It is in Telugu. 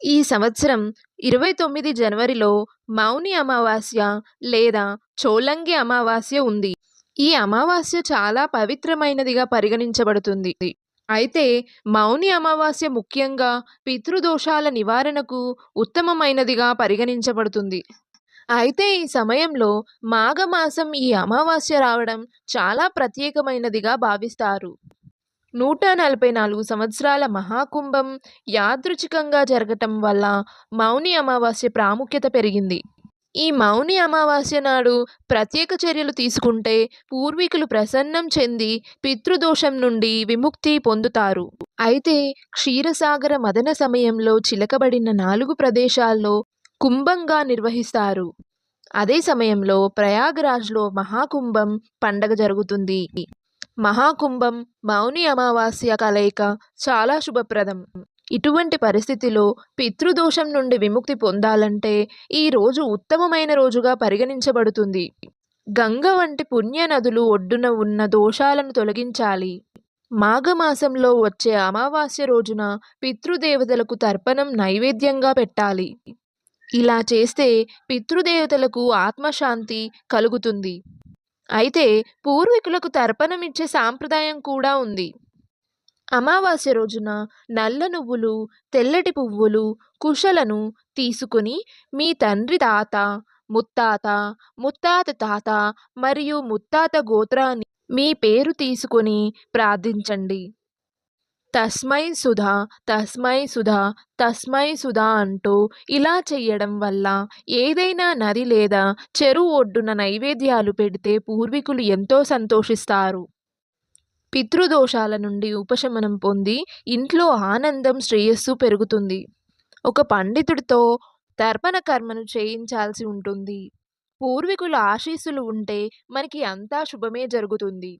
ఈ సంవత్సరం ఇరవై తొమ్మిది జనవరిలో మౌని అమావాస్య లేదా చోళంగి అమావాస్య ఉంది. ఈ అమావాస్య చాలా పవిత్రమైనదిగా పరిగణించబడుతుంది. అయితే మౌని అమావాస్య ముఖ్యంగా పితృదోషాల నివారణకు ఉత్తమమైనదిగా పరిగణించబడుతుంది. అయితే ఈ సమయంలో మాఘమాసం ఈ అమావాస్య రావడం చాలా ప్రత్యేకమైనదిగా భావిస్తారు. నూట నలభై నాలుగు సంవత్సరాల మహాకుంభం యాదృచ్ఛికంగా జరగటం వల్ల మౌని అమావాస్య ప్రాముఖ్యత పెరిగింది. ఈ మౌని అమావాస్య నాడు ప్రత్యేక చర్యలు తీసుకుంటే పూర్వీకులు ప్రసన్నం చెంది పితృదోషం నుండి విముక్తి పొందుతారు. అయితే క్షీరసాగర మదన సమయంలో చిలకబడిన నాలుగు ప్రదేశాల్లో కుంభంగా నిర్వహిస్తారు. అదే సమయంలో ప్రయాగరాజ్లో మహాకుంభం పండగ జరుగుతుంది. మహాకుంభం మౌని అమావాస్య కలయిక చాలా శుభప్రదం. ఇటువంటి పరిస్థితిలో పితృదోషం నుండి విముక్తి పొందాలంటే ఈ రోజు ఉత్తమమైన రోజుగా పరిగణించబడుతుంది. గంగ వంటి పుణ్య నదులు ఒడ్డున ఉన్న దోషాలను తొలగించాలి. మాఘమాసంలో వచ్చే అమావాస్య రోజున పితృదేవతలకు తర్పణం నైవేద్యంగా పెట్టాలి. ఇలా చేస్తే పితృదేవతలకు ఆత్మశాంతి కలుగుతుంది. అయితే పూర్వీకులకు తర్పణమిచ్చే సాంప్రదాయం కూడా ఉంది. అమావాస్య రోజున నల్ల నువ్వులు తెల్లటి పువ్వులు కుశలను తీసుకుని మీ తండ్రి తాత ముత్తాత ముత్తాత తాత మరియు ముత్తాత గోత్రాన్ని మీ పేరు తీసుకొని ప్రార్థించండి. తస్మై సుధా తస్మై సుధా తస్మై సుధా అంటూ ఇలా చెయ్యడం వల్ల ఏదైనా నది లేదా చెరువు ఒడ్డున నైవేద్యాలు పెడితే పూర్వీకులు ఎంతో సంతోషిస్తారు. పితృదోషాల నుండి ఉపశమనం పొంది ఇంట్లో ఆనందం శ్రేయస్సు పెరుగుతుంది. ఒక పండితుడితో తర్పణ కర్మను చేయించాల్సి ఉంటుంది. పూర్వీకుల ఆశీస్సులు ఉంటే మనకి అంతా శుభమే జరుగుతుంది.